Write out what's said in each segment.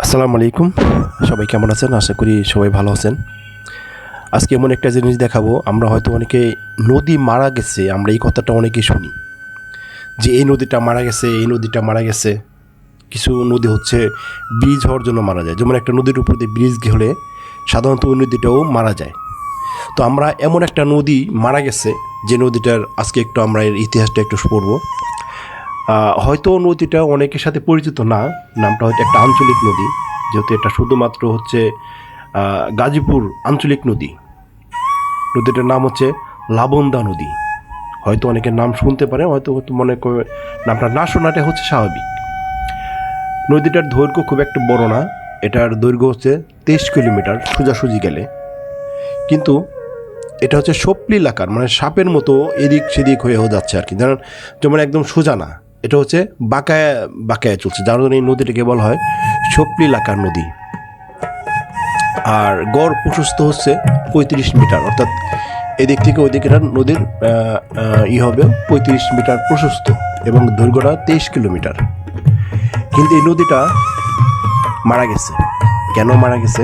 আসসালামু আলাইকুম। সবাই কেমন আছেন? আশা করি সবাই ভালো আছেন। আজকে এমন একটা জিনিস দেখাবো। আমরা হয়তো অনেকে নদী মারা গেছে, আমরা এই কথাটা অনেকেই শুনি। যে এই নদীটা মারা গেছে, এই নদীটা মারা গেছে। কিছু নদী হচ্ছে ব্রিজ হওয়ার জন্য মারা যায়। যেমন একটা নদীর উপর দিয়ে ব্রিজ হলে সাধারণত ওই নদীটাও মারা যায়। তো আমরা এমন একটা নদী মারা গেছে, যে নদীটার আজকে একটু আমরা এর ইতিহাসটা একটু পড়ব। হয়তো নদীটা অনেকের সাথে পরিচিত না, নামটা হয়তো একটা আঞ্চলিক নদী, যেহেতু এটা শুধুমাত্র হচ্ছে গাজীপুর আঞ্চলিক নদী। নদীটার নাম হচ্ছে লাবন্দা নদী। হয়তো অনেকের নাম শুনতে পারে, হয়তো হয়তো মনে করে, নামটা না শোনাটা হচ্ছে স্বাভাবিক। নদীটার দৈর্ঘ্য খুব একটা বড় না, এটার দৈর্ঘ্য হচ্ছে তেইশ কিলোমিটার সোজাসুজি গেলে। কিন্তু এটা হচ্ছে সপলি এলাকার মানে সাপের মতো এদিক সেদিক হয়ে যাচ্ছে আর কি যেমন একদম সোজা না। এটা হচ্ছে বাঁকায় বাঁকায় চলছে, যার জন্য এই নদীটাকে বলা হয় সপলি এলাকার নদী। আর গড় প্রশস্ত হচ্ছে পঁয়ত্রিশ মিটার, অর্থাৎ এদিক থেকে ওই দিকে নদীর ই হবে পঁয়ত্রিশ মিটার প্রশস্ত এবং দৈর্ঘ্যটা তেইশ কিলোমিটার। কিন্তু এই নদীটা মারা গেছে। কেন মারা গেছে?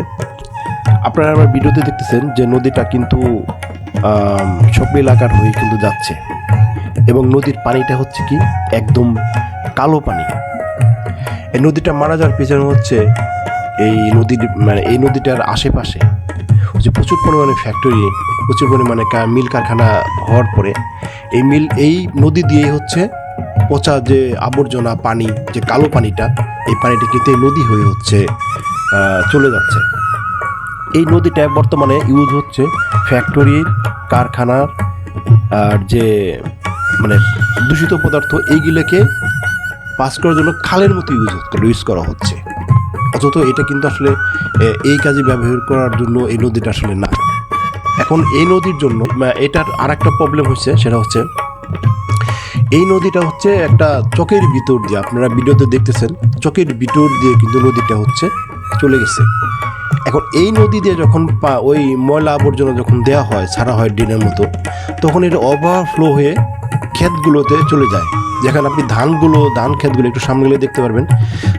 আপনারা আমার ভিডিওতে দেখতেছেন যে নদীটা কিন্তু সব এলাকার হয়ে কিন্তু যাচ্ছে। এবং নদীর পানিটা হচ্ছে কি? একদম কালো পানি। এই নদীটা মারা যাওয়ার পেছনে হচ্ছে এই নদীর মানে এই নদীটার আশেপাশে হচ্ছে প্রচুর পরিমাণে ফ্যাক্টরি প্রচুর পরিমাণে মিল কারখানা হওয়ার পরে এই মিল, এই নদী দিয়েই হচ্ছে পচা যে আবর্জনা পানি, যে কালো পানিটা, এই পানিটা কিন্তু এই নদী হয়ে হচ্ছে চলে যাচ্ছে। এই নদীটা বর্তমানে ইউজ হচ্ছে ফ্যাক্টরির কারখানার, আর যে মানে দূষিত পদার্থ এইগুলোকে পাস করার জন্য খালের মতো ইউজ ইউজ করা হচ্ছে। অথচ এটা কিন্তু আসলে এই কাজে ব্যবহার করার জন্য এই নদীটা আসলে না এখন এই নদীর জন্য এটার আর একটা প্রবলেম হচ্ছে, সেটা হচ্ছে, এই নদীটা হচ্ছে একটা চকের ভিতর দিয়ে, আপনারা ভিডিওতে দেখতেছেন, চকের ভিতর দিয়ে কিন্তু নদীটা হচ্ছে, চলে গেছে। এখন এই নদী দিয়ে যখন ওই ময়লা আবর্জনা যখন দেওয়া হয়, ছাড়া হয় ড্রেনের মতো, তখন এটা ওভারফ্লো হয়ে ক্ষেতগুলোতে চলে যায়। যেখানে আপনি ধানগুলো, ধান ক্ষেতগুলো একটু সামনে গেলে দেখতে পারবেন।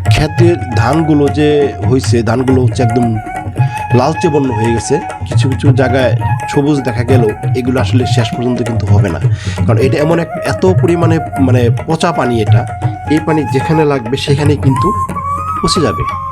ক্ষেতের ধানগুলো যে হয়েছে ধানগুলো হচ্ছে একদম লালচে বর্ণ হয়ে গেছে। কিছু কিছু জায়গায় সবুজ দেখা গেল এগুলো আসলে শেষ পর্যন্ত কিন্তু হবে না। কারণ এটা এমন এক, এত পরিমাণে মানে পচা পানি এটা। এই পানি যেখানে লাগবে সেখানে কিন্তু পচে যাবে।